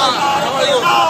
আল্লাহ